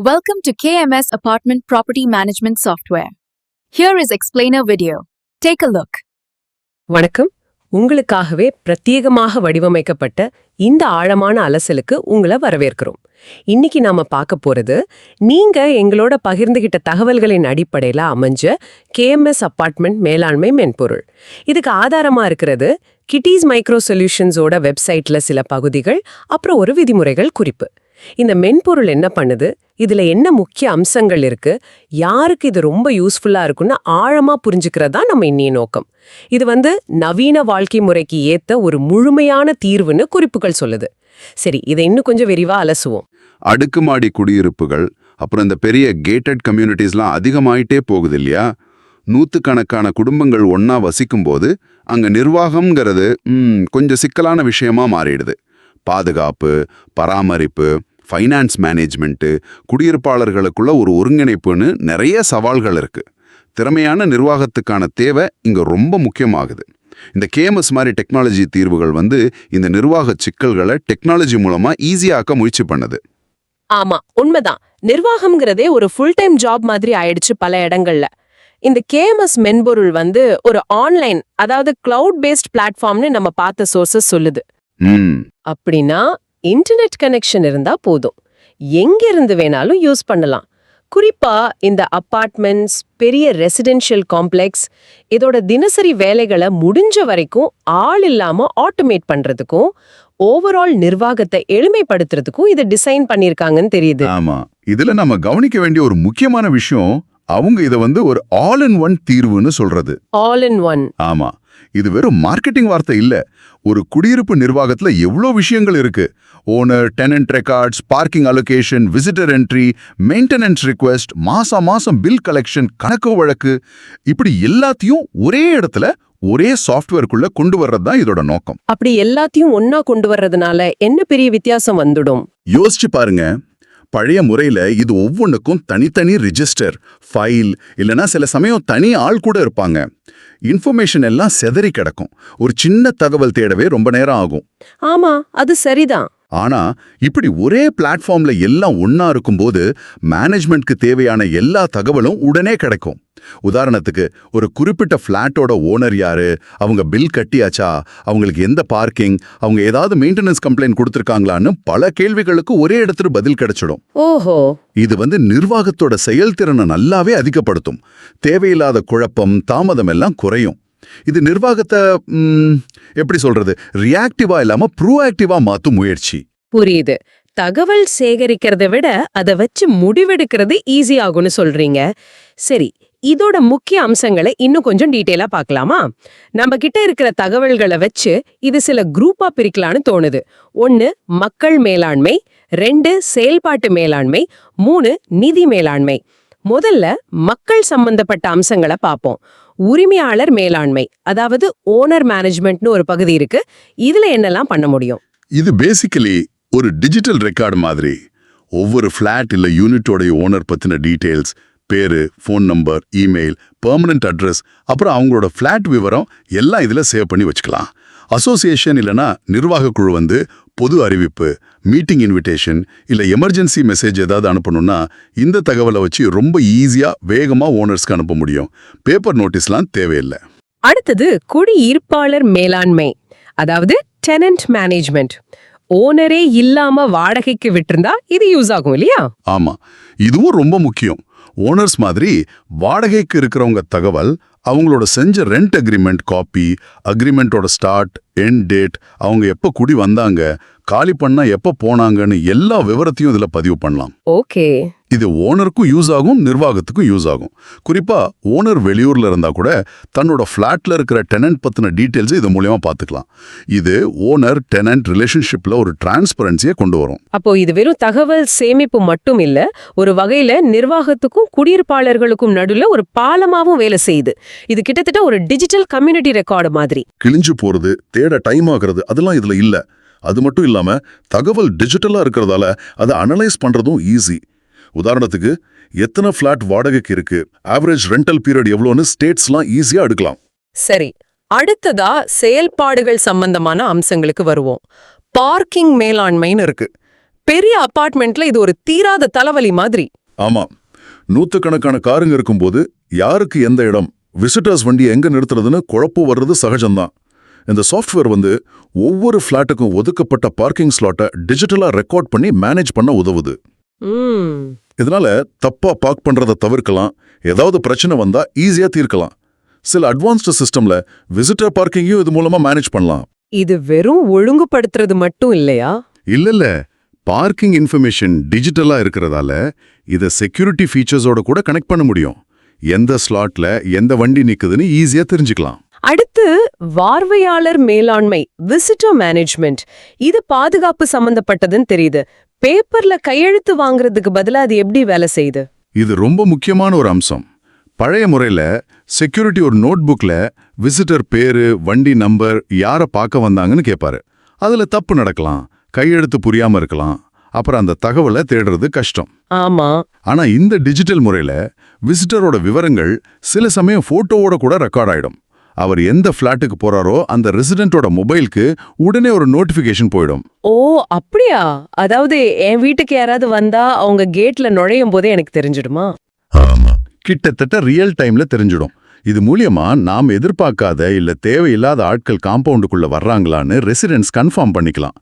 Welcome to KMS Apartment Property Management Software. Here is explainer video. Take a look. வணக்கம் உங்களுக்காகவே பிரத்யேகமாக வடிவமைக்கப்பட்ட இந்த ஆழமான அலசலுக்கு உங்களை வரவேற்கிறோம் இன்னைக்கு நாம பார்க்க போறது நீங்க எங்களோட பகிர்ந்துகிட்ட தகவல்களின் அடிப்படையில அமைஞ்ச கேஎம்எஸ் அப்பார்ட்மெண்ட் மேலாண்மை மென்பொருள் இதுக்கு ஆதாரமா இருக்கிறது கிட்டீஸ் மைக்ரோ சொல்யூஷன்ஸோட வெப்சைட்ல சில பகுதிகள் அப்புறம் ஒரு விதிமுறைகள் குறிப்பு இந்த மென்பொருள் என்ன பண்ணுது? இதுல என்ன முக்கிய அம்சங்கள் இருக்கு? யாருக்கு இது ரொம்ப யூஸ்ஃபுல்லா இருக்குன்னு ஆழமா புரிஞ்சுக்கிறது தான் நம்ம இன்னிய நோக்கம். இது வந்து நவீன வாழ்க்கை முறைக்கு ஏத்த ஒரு முழுமையான தீர்வுன்னு குறிப்புகள் சொல்லுது. சரி இதை இன்னும் கொஞ்சம் விரிவா அலசுவோம். அடுக்குமாடி குடியிருப்புகள் அப்புறம் இந்த பெரிய கேட்டட் கம்யூனிட்டிஸ்லாம் அதிகமாயிட்டே போகுது இல்லையா? நூத்துக்கணக்கான குடும்பங்கள் ஒண்ணா வசிக்கும்போது அங்க நிர்வாகம்ங்கிறது கொஞ்சம் சிக்கலான விஷயமா மாறிடுது. பாதுகாப்பு பராமரிப்பு ஃபைனான்ஸ் மேனேஜ்மெண்ட்டு குடியிருப்பாளர்களுக்குள்ள ஒரு ஒருங்கிணைப்புன்னு நிறைய சவால்கள் இருக்கு. திறமையான நிர்வாகத்துக்கான தேவை இங்க ரொம்ப முக்கியமாகுது. இந்த கேஎம்எஸ் மாதிரி டெக்னாலஜி தீர்வுகள் வந்து இந்த நிர்வாக சிக்கல்களை டெக்னாலஜி மூலமா ஈஸியாக்க முயற்சி பண்ணுது. ஆமா உண்மைதான். நிர்வாகம்ங்கிறதே ஒரு ஃபுல் டைம் ஜாப் மாதிரி ஆயிடுச்சு பல இடங்கள்ல. இந்த கேஎம்எஸ் மென்பொருள் வந்து ஒரு ஆன்லைன் அதாவது கிளவுட் பேஸ்ட் பிளாட்ஃபார்ம்னு நம்ம பார்த்த சோர்சஸ் சொல்லுது. ம். அப்படின்னா இன்டர்நெட் கனெக்ஷன் இருந்தா போதும். எங்க இருந்து வேணாலும் யூஸ் பண்ணலாம். குறிப்பா இந்த அப்பார்ட்மெண்ட்ஸ் பெரிய ரெசிடென்ஷியல் காம்ப்ளெக்ஸ் இதோட தினசரி வேலைகளை முடிஞ்ச வரைக்கும் ஆள் இல்லாம ஆட்டோமேட் பண்றதுக்கும் ஓவரால் நிர்வாகத்தை எளிமைப்படுத்துறதுக்கும் இதை டிசைன் பண்ணிருக்காங்கன்னு தெரியுது. ஆமா. இதுல நம்ம கவனிக்க வேண்டிய ஒரு முக்கியமான விஷயம் அவங்க இத வந்து ஒரு ஆல் இன் ஒன் தீர்வுன்னு சொல்றது. ஆல் இன் ஒன் ஆமா. இது வெறும் மார்க்கெட்டிங் வார்த்தை இல்ல. ஒரு குடியிருப்பு நிர்வாகத்துல எவ்வளோ விஷயங்கள் இருக்கு? Owner tenant records parking allocation visitor entry maintenance request மாசம் மாசம் பில் கலெக்ஷன் கணக்கு வழக்கு. இப்படி எல்லாத்தையும் ஒரே இடத்துல ஒரே சாஃப்ட்வேருக்குள்ள கொண்டு வர்றது தான் இதோட நோக்கம். அப்படி எல்லாத்தையும் ஒன்னா கொண்டு வர்றதுனால என்ன பெரிய வித்தியாசம் வந்துடும்? யோசிச்சு பாருங்க. பழைய முறையில இது ஒவ்வொன்றுக்கும் தனித்தனி ரிஜிஸ்டர் ஃபைல் இல்லனா சில சமயம் தனி ஆள் கூட இருப்பாங்க. இன்ஃபர்மேஷன் எல்லாம் செதறி கிடக்கும். ஒரு சின்ன தகவல் தேடவே ரொம்ப நேரம் ஆகும். ஆமா அது சரிதான். ஆனா இப்படி ஒரே பிளாட்ஃபார்ம்ல எல்லாம் ஒண்ணா இருக்கும்போது மேனேஜ்மெண்ட்க்கு தேவையான எல்லா தகவலும் உடனே கிடைக்கும். உதாரணத்துக்கு ஒரு குறிப்பிட்ட ஃப்ளாட்டோட ஓனர் யாரு? அவங்க பில் கட்டியாச்சா? அவங்களுக்கு எந்த பார்க்கிங் அவங்க ஏதாவது மெயின்டெனன்ஸ் கம்ப்ளைண்ட் கொடுத்துருக்காங்களான்னு பல கேள்விகளுக்கு ஒரே இடத்துல பதில் கிடைச்சிடும். ஓஹோ. இது வந்து நிர்வாகத்தோட செயல்திறனை நல்லாவே அதிகப்படுத்தும். தேவையில்லாத குழப்பம் தாமதம் எல்லாம் குறையும். இது நிர்வாகத்தை எப்படி சொல்றது? ரியாக்டிவா இல்லாம ப்ரூஆக்டிவா மாத்தும் முயற்சி. புரியுது. தகவல் சேகரிக்கிறத விட அதை வச்சு முடிவெடுக்கிறது ஈஸி ஆகும்னு சொல்றீங்க. சரி இதோட முக்கிய அம்சங்களை இன்னும் கொஞ்சம் டீட்டெயிலா பார்க்கலாமா? நம்ம கிட்ட இருக்கிற தகவல்களை வச்சு இது சில குரூப்பா பிரிக்கலான்னு தோணுது. ஒன்னு மக்கள் மேலாண்மை. ரெண்டு செயல்பாட்டு மேலாண்மை. மூணு நிதி மேலாண்மை. முதல்ல மக்கள் சம்பந்தப்பட்ட அம்சங்களை பார்ப்போம். உரிமையாளர் மேலாண்மை அதாவது ஓனர் மேனேஜ்மெண்ட்னு ஒரு பகுதி இருக்கு. இதுல என்னெல்லாம் பண்ண முடியும்? இது பேசிக்கலி ஒரு டிஜிட்டல் ரெக்கார்டு மாதிரி. ஒவ்வொரு ஃப்ளாட் இல்ல யூனிட்டோடைய ஓனர் பத்தின டீடைல்ஸ் பேரு phone number email permanent address அப்புறம் அவங்களோட ஃப்ளாட் விவரம் எல்லாம் இதுல சேவ் பண்ணி வச்சுக்கலாம். அசோசியேஷன் இல்லனா நிர்வாக குழு வந்து பொது அறிவிப்பு மீட்டிங் இன்விடேஷன் இல்ல எமர்ஜென்சி மெசேஜ் ஏதாவது அனுப்பணும்னா இந்த தகவலை வச்சு ரொம்ப ஈஸியா வேகமா ஓனர்ஸ்க்கு அனுப்ப முடியும். பேப்பர் நோட்டீஸ்லாம் தேவையில்லை. அடுத்தது குடியிருப்பாளர் மேலாண்மை அதாவது டெனன்ட் மேனேஜ்மெண்ட் ஓனரே இல்லாம வாடகைக்கு விட்டிருந்தா இது யூஸ் ஆகும் இல்லையா? ஆமா. இதுவும் ரொம்ப முக்கியம். ஓனர்ஸ் மாதிரி வாடகைக்கு இருக்கிறவங்க தகவல் அவங்களோட செஞ்ச ரெண்ட் அக்ரிமெண்ட் காப்பி அக்ரிமெண்ட்டோட ஸ்டார்ட் எண்ட் டேட் அவங்க எப்போ குடி வந்தாங்க காலி பண்ணா எப்போ போனாங்கன்னு எல்லா விவரத்தையும் இதுல பதிவு பண்ணலாம். ஓகே. இது ஓனருக்கும் யூஸ் ஆகும் நிர்வாகத்துக்கும் யூஸ் ஆகும். குறிப்பா ஓனர் வெளியூர்ல இருந்தா கூட தன்னோட ஃப்ளாட்ல இருக்கிற டெனன்ட் பத்தின டீடைல்ஸ் இது மூலியமா பார்த்துக்கலாம் இது ஓனர் டெனன்ட் ரிலேஷன்ஷிப்ல ஒரு டிரான்ஸ்பரன்சியை கொண்டு வரும். அப்போ இது வெறும் தகவல் சேமிப்பு மட்டும் இல்ல ஒரு வகையில நிர்வாகத்துக்கும் குடியிருப்பாளர்களுக்கும் நடுவுல ஒரு பாலமாவும் வேலை செய்யுது. இது கிட்டத்தட்ட ஒரு டிஜிட்டல் கம்யூனிட்டி ரெக்கார்டு மாதிரி. கிழிஞ்சு போறது தேட டைம் ஆகுறது அதெல்லாம் இதுல இல்ல. அது மட்டும் இல்லாம தகவல் டிஜிட்டலா இருக்கிறதால அதை அனலைஸ் பண்றதும் ஈஸி உதாரணத்துக்கு எத்தனை ஃபிளாட் வாடகைக்கு இருக்கு? ஆவரேஜ் ரெண்டல் பீரியட் எவ்வளோன்னு ஸ்டேட்ஸ்லாம் ஈஸியா எடுக்கலாம். சரி அடுத்ததா செயல்பாடுகள் சம்பந்தமான அம்சங்களுக்கு வருவோம். பார்க்கிங் மேலாண்மைன்னு இருக்கு. பெரிய அபார்ட்மெண்ட்ல இது ஒரு தீராத தலைவலி மாதிரி. ஆமா. நூத்துக்கணக்கான காருங்க இருக்கும்போது யாருக்கு எந்த இடம்? விசிட்டர்ஸ் வண்டி எங்க நிறுத்துறதுன்னு குழப்பம் வர்றது சகஜம்தான். இந்த சாஃப்ட்வேர் வந்து ஒவ்வொரு ஃபிளாட்டுக்கும் ஒதுக்கப்பட்ட பார்க்கிங் ஸ்லாட்டை டிஜிட்டலா ரெக்கார்ட் பண்ணி மேனேஜ் பண்ண உதவுது. இதனால தப்பா பார்க் பண்றதை தவிர்க்கலாம். ஏதாவது பிரச்சனை வந்தா ஈஸியா தீர்க்கலாம். சில அட்வான்ஸ்டு சிஸ்டம்ல விசிட்டர் பார்க்கிங்கையும் இது மூலமா மேனேஜ் பண்ணலாம். இது வெறும் ஒழுங்குபடுத்துறது மட்டும் இல்லையா? இல்ல இல்ல. பார்க்கிங் இன்ஃபர்மேஷன் டிஜிட்டலா இருக்கிறதால இதை செக்யூரிட்டி ஃபீச்சர்ஸோட கூட கனெக்ட் பண்ண முடியும். எந்த ஸ்லாட்ல எந்த வண்டி நிக்குதுன்னு ஈஸியா தெரிஞ்சுக்கலாம். அடுத்து வார்வையாளர் மேலாண்மை விசிட்டர் மேனேஜ்மெண்ட் இது பாதுகாப்பு சம்பந்தப்பட்டதுன்னு தெரியுது. பேப்பர்ல கையெழுத்து வாங்குறதுக்கு பதிலா அது எப்படி வேலை செய்யுது? இது ரொம்ப முக்கியமான ஒரு அம்சம். பழைய முறையில செக்யூரிட்டி ஒரு நோட் விசிட்டர் பேரு வண்டி நம்பர் யாரை பார்க்க வந்தாங்கன்னு கேட்பாரு அதுல தப்பு நடக்கலாம். கையெழுத்து புரியாம இருக்கலாம். அப்புறம் அந்த தகவலை தேடுறது கஷ்டம். ஆமா. ஆனா இந்த டிஜிட்டல் முறையில விசிட்டரோட விவரங்கள் சில சமயம் போட்டோவோட கூட ரெக்கார்ட் ஆயிடும். அவர் எந்த ஃபிளாட்டுக்கு போறாரோ அந்த ரெசிடென்ட்டோட மொபைலுக்கு உடனே ஒரு நோட்டிஃபிகேஷன் போயிடும். ஓ அப்படியா? அதாவது என் வீட்டுக்கு யாராவது வந்தா அவங்க கேட்ல நுழையும் போதே எனக்கு தெரிஞ்சிடுமா? ஆமா. கிட்டத்தட்ட ரியல் டைம்ல தெரிஞ்சிடும். இது மூலியமா நாம் எதிர்பார்க்காத இல்ல தேவையில்லாத ஆட்கள் காம்பவுண்டுக்குள்ள வர்றாங்களான்னு ரெசிடென்ட்ஸ் கன்ஃபார்ம் பண்ணிக்கலாம்.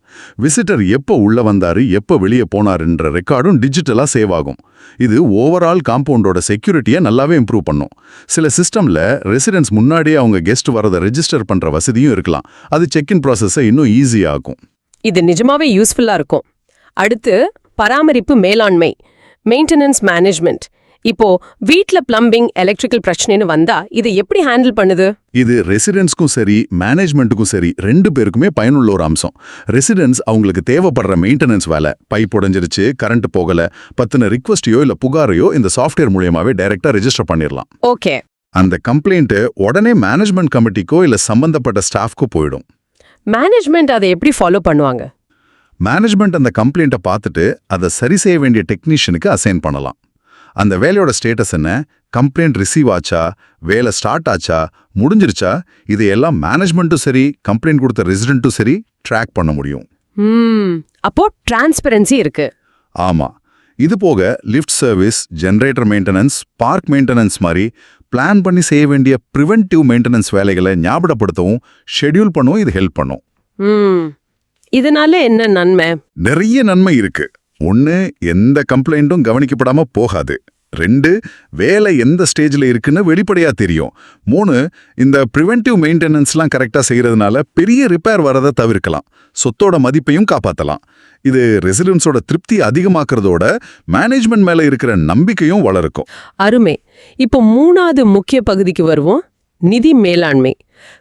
விசிட்டர் எப்போ உள்ள வந்தாரு எப்போ வெளியே போனாருன்ற ரெக்கார்டும் டிஜிட்டலா சேவ் ஆகும். இது ஓவரால் காம்பவுண்டோட செக்யூரிட்டியை நல்லாவே இம்ப்ரூவ் பண்ணும். சில சிஸ்டம்ல ரெசிடென்ட்ஸ் முன்னாடியே அவங்க கெஸ்ட் வரதை ரெஜிஸ்டர் பண்ற வசதியும் இருக்கலாம். அது செக்இன் ப்ராசஸை இன்னும் ஈஸியாகும் இது நிஜமாவே யூஸ்ஃபுல்லா இருக்கும். அடுத்து பராமரிப்பு மேலாண்மை மெயின்டெனன்ஸ் மேனேஜ்மெண்ட் இப்போ வீட்ல பிளம்பிங் எலக்ட்ரிக்கல் பிரச்சனைன்னு வந்தா இதை எப்படி ஹேண்டில் பண்ணுது? இது ரெசிடென்ட்ஸ்க்கும் சரி மேனேஜ்மெண்ட்டுக்கும் சரி ரெண்டு பேருக்குமே பயனுள்ள ஒரு அம்சம். ரெசிடென்ட்ஸ் அவங்களுக்கு தேவைப்படுற மெயின்டெனன்ஸ் வேலை. பைப் உடைஞ்சிருச்சு கரண்ட் போகல பத்தின ரிக்வஸ்டையோ இல்ல புகாரையோ இந்த சாஃப்ட்வேர் மூலியமாவே டைரக்டா ரெஜிஸ்டர் பண்ணிடலாம் ஓகே. அந்த கம்ப்ளைண்ட் உடனே மேனேஜ்மெண்ட் கமிட்டிக்கோ இல்ல சம்பந்தப்பட்ட ஸ்டாஃப்க்கோ போயிடும். மேனேஜ்மெண்ட் அதை எப்படி ஃபாலோ பண்ணுவாங்க? மேனேஜ்மெண்ட் அந்த கம்ப்ளைண்ட்டை பார்த்துட்டு அதை சரி செய்ய வேண்டிய டெக்னீஷியனுக்கு அசைன் பண்ணலாம். அந்த வேலையோட ஸ்டேட்டஸ் என்ன? கம்ப்ளைண்ட் ரிசீவ் ஆச்சா? வேலை ஸ்டார்ட் ஆச்சா? முடிஞ்சிருச்சா? இதையெல்லாம் மேனேஜ்மெண்ட்டும் சரி கம்ப்ளைண்ட் கொடுத்த ரெசிடென்ட்டும் சரி ட்ராக் பண்ண முடியும். அப்போ டிரான்ஸ்பரன்சி இருக்கு. ஆமா. இது போக lift service generator maintenance park maintenance மாதிரி பிளான் பண்ணி செய்ய வேண்டிய ப்ரிவென்டிவ் மெயின்டெனன்ஸ் வேலைகளை ஞாபகப்படுத்தவும் ஷெட்யூல் பண்ணவும் இது ஹெல்ப் பண்ணும். இதனால என்ன நன்மை? நிறைய நன்மை இருக்கு. ஒன்று எந்த கம்ப்ளைண்ட்டும் கவனிக்கப்படாம போகாது. ரெண்டு வேலை எந்த ஸ்டேஜில் இருக்குன்னு வெளிப்படையா தெரியும். மூணு இந்த ப்ரிவென்டிவ் மெயின்டெனன்ஸ்லாம் கரெக்டாக செய்யறதுனால பெரிய ரிப்பேர் வரதை தவிர்க்கலாம். சொத்தோட மதிப்பையும் காப்பாற்றலாம் இது ரெசிடென்ஸோட திருப்தி அதிகமாக்குறதோட மேனேஜ்மெண்ட் மேலே இருக்கிற நம்பிக்கையும் வளர்க்கும். அருமை. இப்போ மூணாவது முக்கிய பகுதிக்கு வருவோம். நிதி மேலாண்மை.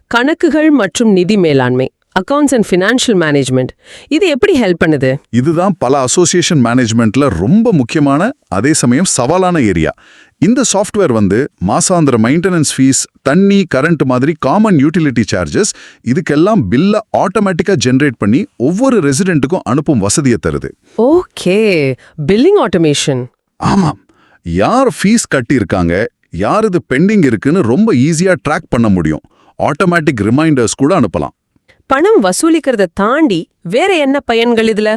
கணக்குகள் மற்றும் நிதி மேலாண்மை. அக்கவுண்ட்ஸ் அண்ட் ஃபினான்ஷியல் மேனேஜ்மெண்ட் இது எப்படி ஹெல்ப் பண்ணுது? இதுதான் பல அசோசியேஷன் மேனேஜ்மெண்ட்ல ரொம்ப முக்கியமான அதே சமயம் சவாலான ஏரியா இந்த சாஃப்ட்வேர் வந்து மாசாந்திர மெயின்டெனன்ஸ் ஃபீஸ் தண்ணி கரண்ட் மாதிரி காமன் யூட்டிலிட்டி சார்ஜஸ் இதுக்கெல்லாம் பில்லை ஆட்டோமேட்டிக்காக ஜென்ரேட் பண்ணி ஒவ்வொரு ரெசிடென்ட்டுக்கும் அனுப்பும் வசதியை தருது. ஓகே. பில்லிங் ஆட்டோமேஷன் ஆமாம் யார் ஃபீஸ் கட்டியிருக்காங்க யார் இது பெண்டிங் இருக்குன்னு ரொம்ப ஈஸியா ட்ராக் பண்ண முடியும். ஆட்டோமேட்டிக் ரிமைண்டர்ஸ் கூட அனுப்பலாம். பணம் வசூலிக்கிறத தாண்டி வேற என்ன பயன்கள் இதுல?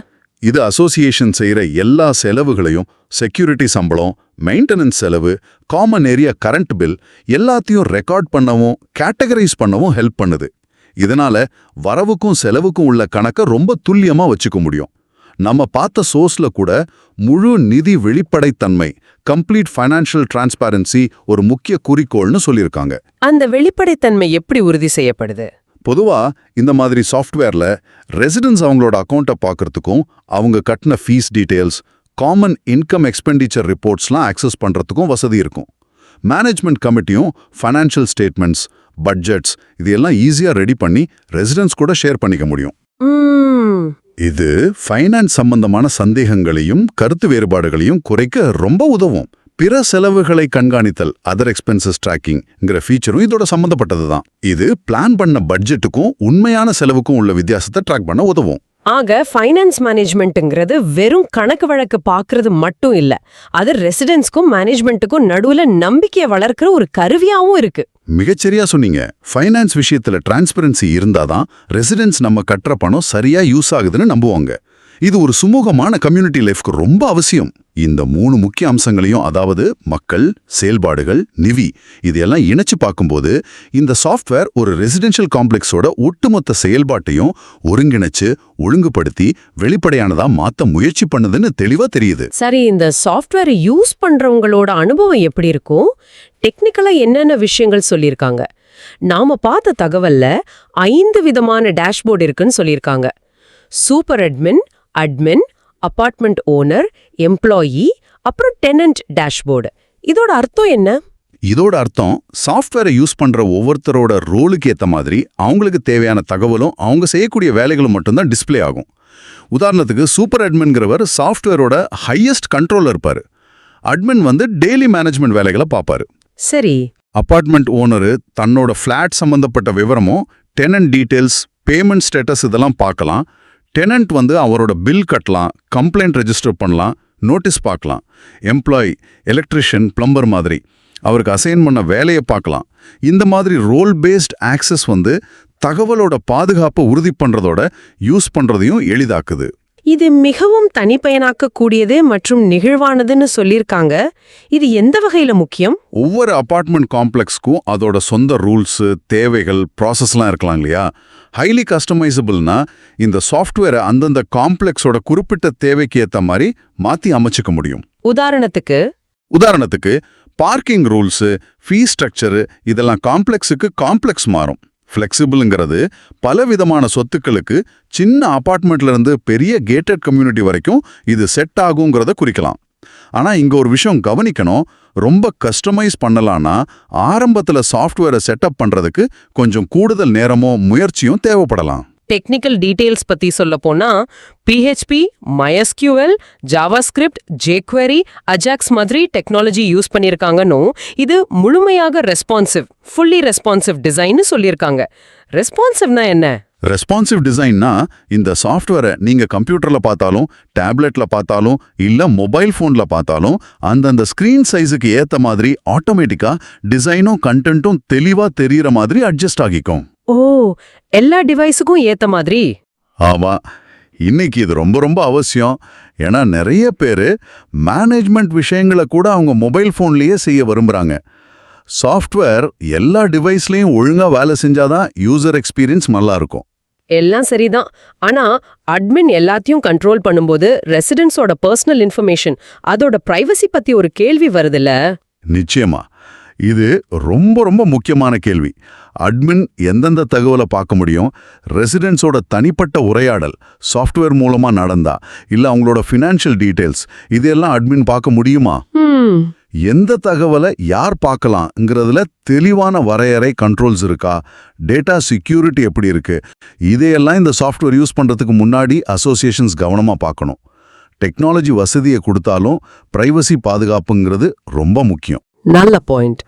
இது அசோசியேஷன் செய்யற எல்லா செலவுகளையும் செக்யூரிட்டி சம்பளம் மெயின்டெனன்ஸ் செலவு காமன் ஏரியா கரண்ட் பில் எல்லாத்தையும் ரெக்கார்ட் பண்ணவும் கேட்டகரைஸ் பண்ணவும் ஹெல்ப் பண்ணுது. இதனால வரவுக்கும் செலவுக்கும் உள்ள கணக்கை ரொம்ப துல்லியமா வச்சுக்க முடியும். நம்ம பார்த்த சோர்ஸ்ல கூட முழு நிதி வெளிப்படைத்தன்மை கம்ப்ளீட் ஃபைனான்ஷியல் டிரான்ஸ்பாரன்சி ஒரு முக்கிய குறிக்கோள்னு சொல்லியிருக்காங்க. அந்த வெளிப்படைத்தன்மை எப்படி உறுதி செய்யப்படுது? பொதுவா இந்த மாதிரி சாஃப்ட்வேர்ல ரெசிடென்ட்ஸ் அவங்களோட அக்கௌண்ட்டை பார்க்கறதுக்கும் அவங்க கட்டின fees details common income expenditure ரிப்போர்ட்ஸ்லாம் access பண்றதுக்கும் வசதி இருக்கும். மேனேஜ்மெண்ட் கமிட்டியும் ஃபைனான்ஷியல் ஸ்டேட்மெண்ட்ஸ் பட்ஜெட்ஸ் இதெல்லாம் ஈஸியா ரெடி பண்ணி ரெசிடென்ட்ஸ் கூட ஷேர் பண்ணிக்க முடியும். இது ஃபைனான்ஸ் சம்பந்தமான சந்தேகங்களையும் கருத்து வேறுபாடுகளையும் குறைக்க ரொம்ப உதவும். பிற செலவுகளை கண்காணித்தல் அதர் எக்ஸ்பென்சஸ் ட்ராக்கிங்ங்கிற ஃபீச்சரும் இதோட சம்பந்தப்பட்டது தான் இது பிளான் பண்ண பட்ஜெட்டுக்கும் உண்மையான செலவுக்கும் உள்ள வித்தியாசத்தை ட்ராக் பண்ண உதவும். ஆக ஃபைனான்ஸ் மேனேஜ்மெண்ட்ங்கிறது வெறும் கணக்கு வழக்கு பார்க்கறது மட்டும் இல்ல அது ரெசிடென்ட்ஸ்க்கும் மேனேஜ்மெண்ட்டுக்கும் நடுவுல நம்பிக்கையை வளர்க்கிற ஒரு கருவியாவும் இருக்கு. மிகச்சரியா சொன்னீங்க. ஃபைனான்ஸ் விஷயத்துல டிரான்ஸ்பரன்சி இருந்தாதான் ரெசிடென்ட்ஸ் நம்ம கட்டுற பணம் சரியா யூஸ் ஆகுதுன்னு நம்புவாங்க. இது ஒரு சுமூகமான கம்யூனிட்டி லைஃப்க்கு ரொம்ப அவசியம். இந்த மூணு முக்கிய அம்சங்களையும் அதாவது மக்கள் செயல்பாடுகள் நிவி இதெல்லாம் இணைச்சு பார்க்கும்போது இந்த சாஃப்ட்வேர் ஒரு ரெசிடென்ஷியல் காம்ப்ளெக்ஸோட ஒட்டுமொத்த செயல்பாட்டையும் ஒருங்கிணைச்சு ஒழுங்குபடுத்தி வெளிப்படையானதா மாத்த முயற்சி பண்ணுதுன்னு தெளிவா தெரியுது. சரி இந்த சாஃப்ட்வேரை யூஸ் பண்றவங்களோட அனுபவம் எப்படி இருக்கும்? டெக்னிக்கலா என்னென்ன விஷயங்கள் சொல்லியிருக்காங்க? நாம பார்த்த தகவல்ல ஐந்து விதமான டேஷ்போர்டு இருக்குன்னு சொல்லியிருக்காங்க. Super admin admin apartment owner employee அப்புறம் டெனன்ட் டேஷ்போர்டு இதோட அர்த்தம் என்ன? இதோட அர்த்தம் சாஃப்ட்வேரை யூஸ் பண்ற ஒவ்வொருத்தரோட ரோலுக்கு ஏத்த மாதிரி அவங்களுக்கு தேவையான தகவலும் அவங்க செய்யக்கூடிய வேலைகளும் மட்டும்தான் டிஸ்ப்ளே ஆகும். உதாரணத்துக்கு சூப்பர் அட்மின்கிறவர் சாஃப்ட்வேரோட ஹையஸ்ட் கண்ட்ரோல்ல இருப்பாரு. அட்மின் வந்து டெய்லி மேனேஜ்மெண்ட் வேலைகளை பார்ப்பாரு. சரி. அபார்ட்மெண்ட் ஓனரு தன்னோட ஃப்ளாட் சம்பந்தப்பட்ட விவரமும் டெனன்ட் டீடைல்ஸ் பேமெண்ட் ஸ்டேட்டஸ் இதெல்லாம் பார்க்கலாம். டெனன்ட் வந்து அவரோட பில் கட்டலாம் கம்ப்ளைண்ட் ரெஜிஸ்டர் பண்ணலாம் நோட்டீஸ் பார்க்கலாம். எம்ப்ளாயி எலக்ட்ரிஷியன் பிளம்பர் மாதிரி. அவருக்கு அசைன் பண்ண வேலையை பார்க்கலாம். இந்த மாதிரி ரோல் பேஸ்ட் ஆக்சஸ் வந்து தகவலோட பாதுகாப்பை உறுதி பண்றதோட யூஸ் பண்றதையும் எளிதாக்குது. இது மிகவும் தனிப்பயனாக்கக்கூடியது மற்றும் நெகிழ்வானதுன்னு சொல்லியிருக்காங்க. இது எந்த வகையில முக்கியம்? ஒவ்வொரு அபார்ட்மெண்ட் காம்ப்ளெக்ஸ்க்கும் அதோட சொந்த ரூல்ஸு தேவைகள் ப்ராசஸ்லாம் இருக்கலாம் இல்லையா? ஹைலி கஸ்டமைசபிள்னா இந்த சாஃப்ட்வேரை அந்தந்த காம்ப்ளெக்ஸோட குறிப்பிட்ட தேவைக்கு ஏற்ற மாதிரி மாற்றி அமைச்சுக்க முடியும். உதாரணத்துக்கு? உதாரணத்துக்கு பார்க்கிங் ரூல்ஸு ஃபீ ஸ்ட்ரக்சரு இதெல்லாம் காம்ப்ளெக்ஸுக்கு காம்ப்ளெக்ஸ் மாறும். ஃப்ளெக்சிபிளுங்கிறது பலவிதமான சொத்துக்களுக்கு சின்ன அபார்ட்மெண்ட்லேருந்து பெரிய கேட்டட் கம்யூனிட்டி வரைக்கும் இது செட் ஆகுங்கிறத குறிக்கலாம். ஆனா இங்க ஒரு விஷயம் கவனிக்கணும். ரொம்ப கஸ்டமைஸ் பண்ணலான்னா ஆரம்பத்துல சாஃப்ட்வேரை செட்டப் பண்றதுக்கு கொஞ்சம் கூடுதல் நேரமோ முயற்சியும் தேவைப்படலாம். டெக்னிக்கல் டீட்டெயில்ஸ் பத்தி சொல்ல போனால் PHP MySQL JavaScript jQuery AJAX மாதிரி டெக்னாலஜி யூஸ் பண்ணியிருக்காங்கன்னு இது முழுமையாக ரெஸ்பான்சிவ் ஃபுல்லி ரெஸ்பான்சிவ் டிசைன்னு சொல்லியிருக்காங்க ரெஸ்பான்சிவ்னா என்ன? ரெஸ்பான்சிவ் டிசைன்னா இந்த சாஃப்ட்வேரை நீங்க கம்ப்யூட்டர்ல பார்த்தாலும் டேப்லெட்ல பார்த்தாலும் இல்ல மொபைல் ஃபோன்ல பார்த்தாலும் அந்தந்த ஸ்க்ரீன் சைஸுக்கு ஏத்த மாதிரி ஆட்டோமேட்டிக்கா டிசைனும் கண்டென்ட்டும் தெளிவா தெரியற மாதிரி அட்ஜஸ்ட் ஆகிக்கும். ஓ எல்லா டிவைஸுக்கும் ஏத்த மாதிரி? ஆமா இன்னைக்கு இது ரொம்ப ரொம்ப அவசியம். ஏன்னா நிறைய பேர் மேனேஜ்மெண்ட் விஷயங்களை கூட அவங்க மொபைல் ஃபோன்லயே செய்ய விரும்புறாங்க. சாஃப்ட்வேர் எல்லா டிவைஸ்லயும் ஒழுங்கா வேலை செஞ்சாதான் யூசர் எக்ஸ்பீரியன்ஸ் நல்லா இருக்கும் எல்லாம் சரிதான். ஆனா அட்மின் எல்லாத்தையும் கண்ட்ரோல் பண்ணும்போது ரெசிடென்ட்ஸோட பர்சனல் இன்ஃபர்மேஷன் அதோட பிரைவசி பத்தி ஒரு கேள்வி வருதுல்ல? நிச்சயமா. இது ரொம்ப ரொம்ப முக்கியமான கேள்வி. அட்மின் எந்தெந்த தகவலை பார்க்க முடியும்? ரெசிடென்ட்ஸோட தனிப்பட்ட உரையாடல் சாஃப்ட்வேர் மூலமா நடந்தா இல்ல அவங்களோட ஃபினான்ஷியல் டீடைல்ஸ் இதெல்லாம் அட்மின் பார்க்க முடியுமா? எந்த தகவலை யார் பார்க்கலாம்ங்கிறதுல தெளிவான வரையறை கண்ட்ரோல்ஸ் இருக்கா? டேட்டா செக்யூரிட்டி எப்படி இருக்கு? இதையெல்லாம் இந்த சாஃப்ட்வேர் யூஸ் பண்றதுக்கு முன்னாடி அசோசியேஷன்ஸ் கவனமா பார்க்கணும். டெக்னாலஜி வசதியை கொடுத்தாலும் பிரைவசி பாதுகாப்புங்கிறது ரொம்ப முக்கியம். நல்ல பாயிண்ட்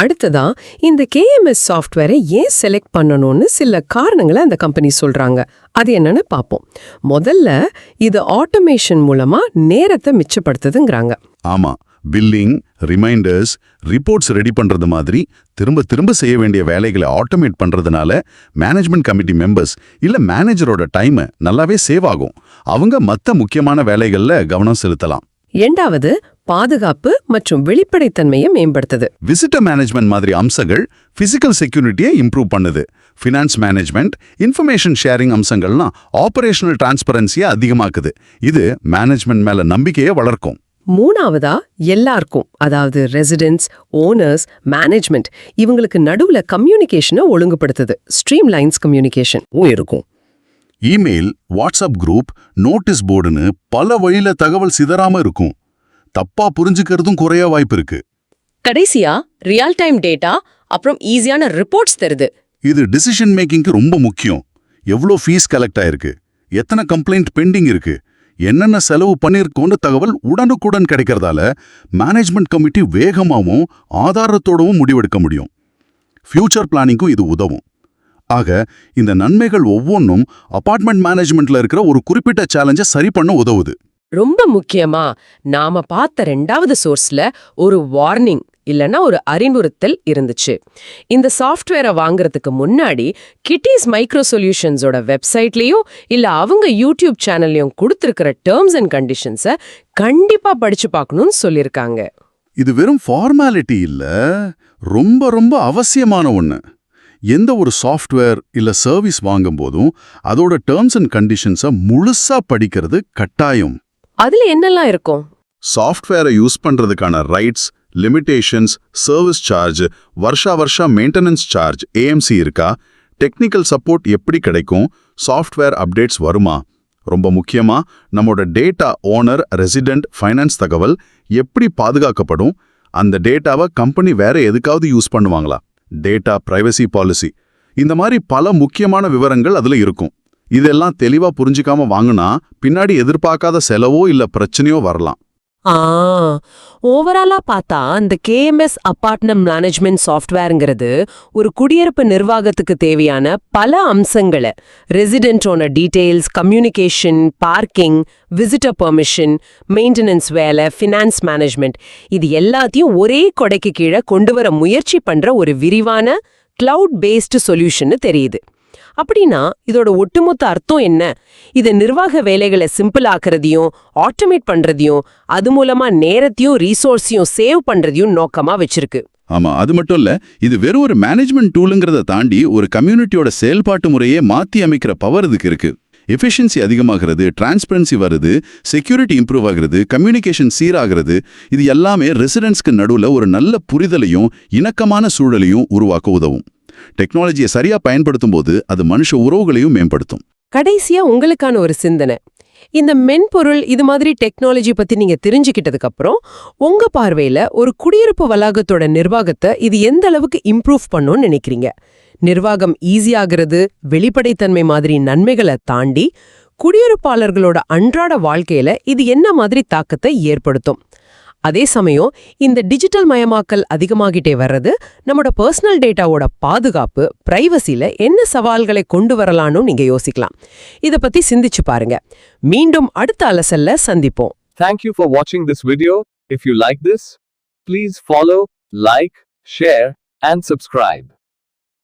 அடுத்ததா இந்த கேஎம்எஸ் சாஃப்ட்வேரை ஏன் செலக்ட் பண்ணணும்னு சில காரணங்களை அந்த கம்பெனி சொல்றாங்க. அது என்னன்னு பார்ப்போம் முதல்ல இது ஆட்டோமேஷன் மூலமா நேரத்தை மிச்சப்படுத்துதுங்கிறாங்க. ஆமா பில்லிங் ரிமைண்டர்ஸ் ரிப்போர்ட்ஸ் ரெடி பண்றது மாதிரி திரும்ப திரும்ப செய்ய வேண்டிய வேலைகளை ஆட்டோமேட் பண்றதுனால மேனேஜ்மெண்ட் கமிட்டி மெம்பர்ஸ் இல்ல மேனேஜரோட டைம் நல்லாவே சேவ் ஆகும். அவங்க மத்த முக்கியமான வேலைகள்ல கவனம் செலுத்தலாம். இரண்டாவது பாதுகாப்பு மற்றும் வெளிப்படைத்தன்மையை மேம்படுத்துது. விசிட்டர் மேனேஜ்மெண்ட் மாதிரி அம்சங்கள் பிசிக்கல் செக்யூரிட்டியை இம்ப்ரூவ் பண்ணுது. ஃபினான்ஸ் மேனேஜ்மெண்ட் இன்ஃபர்மேஷன் ஷேரிங் அம்சங்கள்லாம் ஆபரேஷனல் டிரான்ஸ்பரன்சியை அதிகமாக்குது. இது மேனேஜ்மெண்ட் மேல நம்பிக்கையை வளர்க்கும். மூணாவதா எல்லாருக்கும் அதாவது ரெசிடென்ட்ஸ் ஓனர்ஸ் மேனேஜ்மெண்ட் இவங்களுக்கு நடுவுல கம்யூனிகேஷனை ஒழுங்குபடுத்துது. ஸ்ட்ரீம் லைன்ஸ் கம்யூனிகேஷன் இருக்கும். இமெயில் வாட்ஸ்அப் குரூப் நோட்டீஸ் போர்டுன்னு பல வழியில தகவல் சிதறாம இருக்கும். தப்பா புரிஞ்சுக்கிறதும் குறைய வாய்ப்பு இருக்கு. கடைசியா ரியல் டைம் டேட்டா அப்புறம் ஈஸியான ரிப்போர்ட்ஸ் தருது. இது டிசிஷன் மேக்கிங்க்கு ரொம்ப முக்கியம். எவ்வளோ ஃபீஸ் கலெக்ட் ஆயிருக்கு? எத்தனை கம்ப்ளைண்ட் பெண்டிங் இருக்கு? என்னென்ன செலவு பண்ணியிருக்கோன்னு தகவல் உடனுக்குடன் கிடைக்கிறதால மேனேஜ்மெண்ட் கமிட்டி வேகமாகவும் ஆதாரத்தோடவும் முடிவெடுக்க முடியும். ஃபியூச்சர் பிளானிங்க்கும் இது உதவும். ஆக இந்த நன்மைகள் ஒவ்வொன்றும் அபார்ட்மெண்ட் மேனேஜ்மெண்ட்ல இருக்கிற ஒரு குறிப்பிட்ட சேலஞ்சை சரி பண்ண உதவுது. ரொம்ப முக்கியமா நாம பார்த்த ரெண்டாவது சோர்ஸ்ல ஒரு வார்னிங் இல்லனா ஒரு அறிவுறுத்தல் இருந்துச்சு. இந்த சாஃப்ட்வேரை வாங்குறதுக்கு முன்னாடி கிட்டிஸ் மைக்ரோ சொல்யூஷன்ஸோட வெப்சைட்லயும் இல்ல அவங்க யூடியூப் சேனல்லையும் கொடுத்துருக்கிற டேர்ம்ஸ் அண்ட் கண்டிஷன்ஸை கண்டிப்பா படிச்சு பார்க்கணும்னு சொல்லியிருக்காங்க. இது வெறும் ஃபார்மாலிட்டி இல்ல ரொம்ப ரொம்ப அவசியமான ஒண்ணு. எந்த ஒரு சாஃப்ட்வேர் இல்ல சர்வீஸ் வாங்கும் போதும் அதோட டேர்ம்ஸ் அண்ட் கண்டிஷன்ஸை முழுசா படிக்கிறது கட்டாயம். அதுல என்னெல்லாம் இருக்கும்? சாஃப்ட்வேரை யூஸ் பண்றதுக்கான ரைட்ஸ் லிமிடேஷன்ஸ் சர்வீஸ் சார்ஜ் வருஷா வருஷா மெயின்டெனன்ஸ் சார்ஜ் ஏஎம்சி இருக்கா? டெக்னிக்கல் சப்போர்ட் எப்படி கிடைக்கும்? சாஃப்ட்வேர் அப்டேட்ஸ் வருமா? ரொம்ப முக்கியமா நம்மோட டேட்டா ஓனர் ரெசிடென்ட் ஃபைனான்ஸ் தகவல் எப்படி பாதுகாக்கப்படும்? அந்த டேட்டாவை கம்பெனி வேற எதுக்காவது யூஸ் பண்ணுவாங்களா? டேட்டா பிரைவசி பாலிசி இந்த மாதிரி பல முக்கியமான விவரங்கள் அதுல இருக்கும். இதெல்லாம் தெளிவா புரிஞ்சுக்காம வாங்குனா பின்னாடி எதிர்பார்க்காத செலவோ இல்ல பிரச்சனையோ வரலாம். ஆ ஓவராலா பார்த்தா இந்த கேஎம்எஸ் அபார்ட்மெண்ட் மேனேஜ்மெண்ட் சாஃப்ட்வேருங்கிறது ஒரு குடியிருப்பு நிர்வாகத்துக்கு தேவையான பல அம்சங்களை ரெசிடென்ட்டோட details communication parking visitor permission maintenance வேலை ஃபினான்ஸ் மேனேஜ்மெண்ட் இது எல்லாத்தையும் ஒரே கொடைக்கு கீழே கொண்டு வர முயற்சி பண்ற ஒரு விரிவான கிளவுட் பேஸ்டு சொல்யூஷன்னு தெரியுது. அப்படின்னா இதோட ஒட்டுமொத்த அர்த்தம் என்ன? இது நிர்வாக வேலைகளை சிம்பிள் ஆக்குறதையும் ஆட்டோமேட் பண்றதையும் அது மூலமா நேரத்தையும் ரீசோர்ஸையும் சேவ் பண்றதையும் நோக்கமா வச்சிருக்கு. ஆமா அது மட்டும் இல்ல இது வெறும் ஒரு மேனேஜ்மெண்ட் டூலுங்கிறத தாண்டி ஒரு கம்யூனிட்டியோட செயல்பாட்டு முறையே மாத்தி அமைக்கிற பவர் இதுக்கு இருக்கு. எஃபிஷியன்சி அதிகமாகிறது டிரான்ஸ்பரன்சி வருது செக்யூரிட்டி இம்ப்ரூவ் ஆகுறது கம்யூனிகேஷன் சீராகிறது இது எல்லாமே ரெசிடென்ட்ஸ்க்கு நடுவுல ஒரு நல்ல புரிதலையும் இணக்கமான சூழலையும் உருவாக்க உதவும். டெக்னாலஜியை சரியா பயன்படுத்தும் போது அது மனுஷ உறவுகளையும் மேம்படுத்தும். கடைசியா உங்களுக்கான ஒரு சிந்தனை. இந்த மென்பொருள் இது மாதிரி டெக்னாலஜி பத்தி நீங்க தெரிஞ்சுக்கிட்டதுக்கு அப்புறம் உங்க பார்வையில ஒரு குடியிருப்பு வளாகத்தோட நிர்வாகத்தை இது எந்த அளவுக்கு இம்ப்ரூவ் பண்ணும்னு நினைக்கிறீங்க? நிர்வாகம் ஈஸியாகிறது வெளிப்படைத்தன்மை மாதிரி நன்மைகளை தாண்டி குடியிருப்பாளர்களோட அன்றாட வாழ்க்கையில இது என்ன மாதிரி தாக்கத்தை ஏற்படுத்தும்? அதே சமயம் இந்த டிஜிட்டல் மயமாக்கல் அதிகமாகிட்டே வர்றது நம்மோட பர்சனல் டேட்டாவோட பாதுகாப்பு பிரைவசியில என்ன சவால்களை கொண்டு வரலான்னு நீங்க யோசிக்கலாம். இதை பத்தி சிந்திச்சு பாருங்க. மீண்டும் அடுத்த அலசல்ல சந்திப்போம். தேங்க்யூ ஃபார் வாட்சிங் this video if you like this please follow like share share, and subscribe.